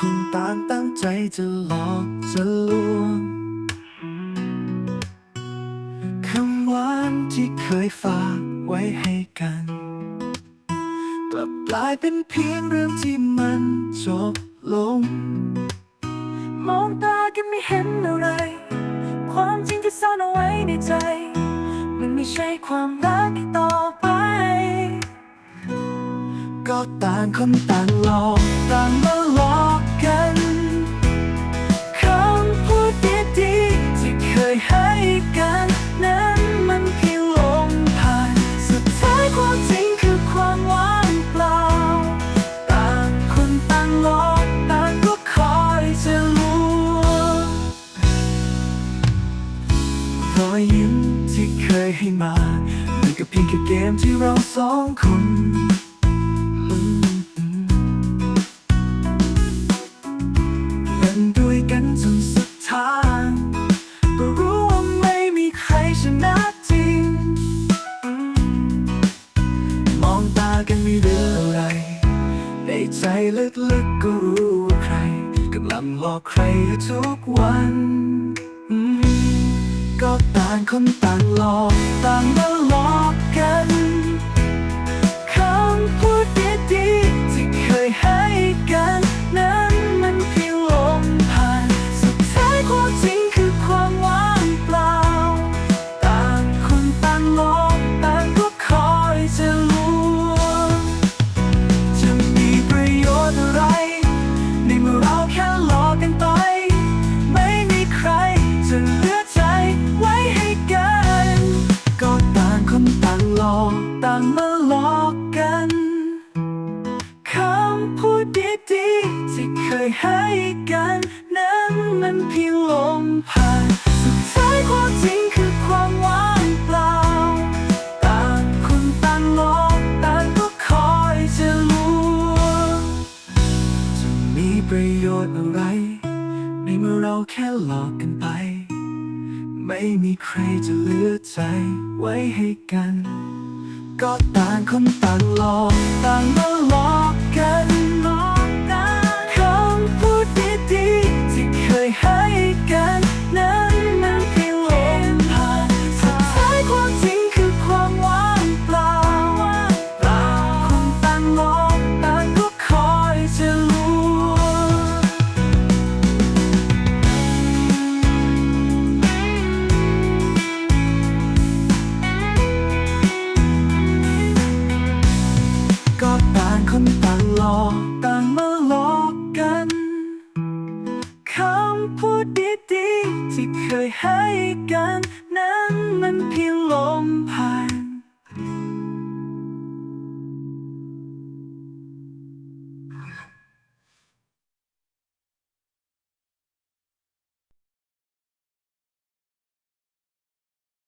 คนต่างตั้งใจจะหลอกจะลวงคำหวานที่เคยฝากไว้ให้กัน กลับกลายเป็นเพียงเรื่องที่มันจบลง มองตากันไม่เห็นอะไร ความจริงที่ซ่อนเอาไว้ในใจ มันไม่ใช่ความรักอีกต่อไปก็ต่างคนต่างหลอกต่างมาหลอก ให้มามันก็เพียงแค่เกมที่เราสองคนเล่นด้วยกันจนสุดทางก็รู้ว่าไม่มีใครชนะจริง มองตากันไม่รู้อะไร ในใจลึกๆก็รู้ว่าใครกำลังหลอกใครอยู่ทุกวัน คนต่างหลอกต่างมาหลอกกันคำพูดดีางมาหลอกกันคำพูดดีๆที่เคยให้กัน นั้นมันเพียงลมผ่านสุดท้ายความจริงคือความว่างเปล่า ต่างคนต่างหลอกต่างก็คอยจะลวงจะมีประโยชน์อะไร ในเมื่อเราแค่หลอกกันไป ไม่มีใครจะเหลือใจไว้ให้กัน ก็ต่างคนต่างหลอกต่างมาหลอกกันหลอกกันคำพูดดีๆที่เคยให้กัน นั้นมันเพียงลมผ่านสุดท้ายความจริงคือความว่างเปล่าต่างคนต่างหลอกำพูดดีๆที่เคยให้กัน นั้นมันเพียงลมผ่าน